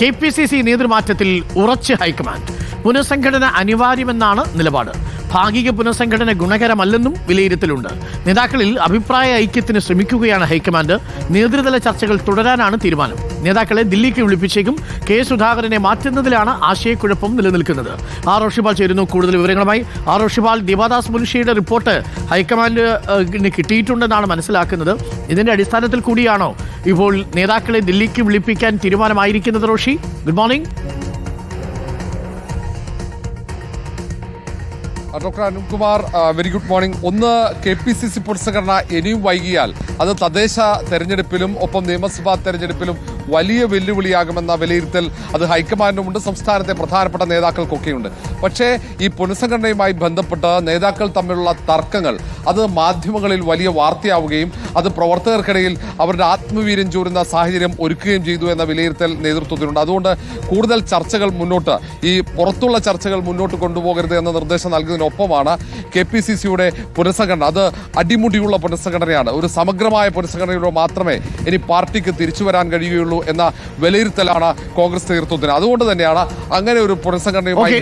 K P C C നേതൃമാറ്റത്തിൽ ഉറച്ച് high command. പുനഃസംഘടന അനിവാര്യമെന്നാണ് നിലപാട്. ഭാഗിക പുനഃസംഘടന ഗുണകരമല്ലെന്നും വിലയിരുത്തലുണ്ട്. നേതാക്കളിൽ അഭിപ്രായ ഐക്യത്തിന് ശ്രമിക്കുകയാണ് ഹൈക്കമാൻഡ്. നേതൃതല ചർച്ചകൾ തുടരാനാണ് തീരുമാനം. നേതാക്കളെ ദില്ലിക്ക് വിളിപ്പിച്ചേക്കും കെ സുധാകരനെ മാറ്റുന്നതിലാണ് ആശയക്കുഴപ്പം നിലനിൽക്കുന്നത്. ആർ ചേരുന്നു കൂടുതൽ വിവരങ്ങളുമായി. ആർ റോഷിപാൽ ദിവാദാസ് മുൻഷിയുടെ റിപ്പോർട്ട് ഹൈക്കമാൻഡിന് കിട്ടിയിട്ടുണ്ടെന്നാണ് മനസ്സിലാക്കുന്നത്. ഇതിന്റെ അടിസ്ഥാനത്തിൽ കൂടിയാണോ ഇപ്പോൾ നേതാക്കളെ ദില്ലിക്ക് വിളിപ്പിക്കാൻ തീരുമാനമായിരിക്കുന്നത് Roshy. Good morning. Doctor Arunkumar very good morning ഒന്ന് കെ പി സി സി പുനഃസംഘടന ഇനിയും വൈകിയാൽ അത് തദ്ദേശ തെരഞ്ഞെടുപ്പിലും ഒപ്പം നിയമസഭാ തെരഞ്ഞെടുപ്പിലും വലിയ വെല്ലുവിളിയാകുമെന്ന വിലയിരുത്തൽ അത് ഹൈക്കമാൻഡുമുണ്ട് സംസ്ഥാനത്തെ പ്രധാനപ്പെട്ട നേതാക്കൾക്കൊക്കെയുണ്ട്. പക്ഷേ ഈ പുനഃസംഘടനയുമായി ബന്ധപ്പെട്ട് നേതാക്കൾ തമ്മിലുള്ള തർക്കങ്ങൾ അത് മാധ്യമങ്ങളിൽ വലിയ വാർത്തയാവുകയും അത് പ്രവർത്തകർക്കിടയിൽ അവരുടെ ആത്മവീര്യം ചൂരുന്ന സാഹചര്യം ഒരുക്കുകയും ചെയ്തു എന്ന വിലയിരുത്തൽ നേതൃത്വത്തിനുണ്ട്. അതുകൊണ്ട് കൂടുതൽ ചർച്ചകൾ മുന്നോട്ട് ഈ പുറത്തുള്ള ചർച്ചകൾ മുന്നോട്ട് കൊണ്ടുപോകരുത് എന്ന നിർദ്ദേശം നൽകുന്നതിനൊപ്പമാണ് കെ പി സി സിയുടെ പുനഃസംഘടന. അത് അടിമുടിയുള്ള പുനഃസംഘടനയാണ്. ഒരു സമഗ്രമായ പുനഃസംഘടനയിലൂടെ മാത്രമേ ഇനി പാർട്ടിക്ക് തിരിച്ചു വരാൻ കഴിയുകയുള്ളൂ എന്ന വിലയിരുത്തലാണ് കോൺഗ്രസ് നേതൃത്വത്തിന്. അതുകൊണ്ട് തന്നെയാണ് അങ്ങനെ ഒരു പുനഃസംഘടനയുമായി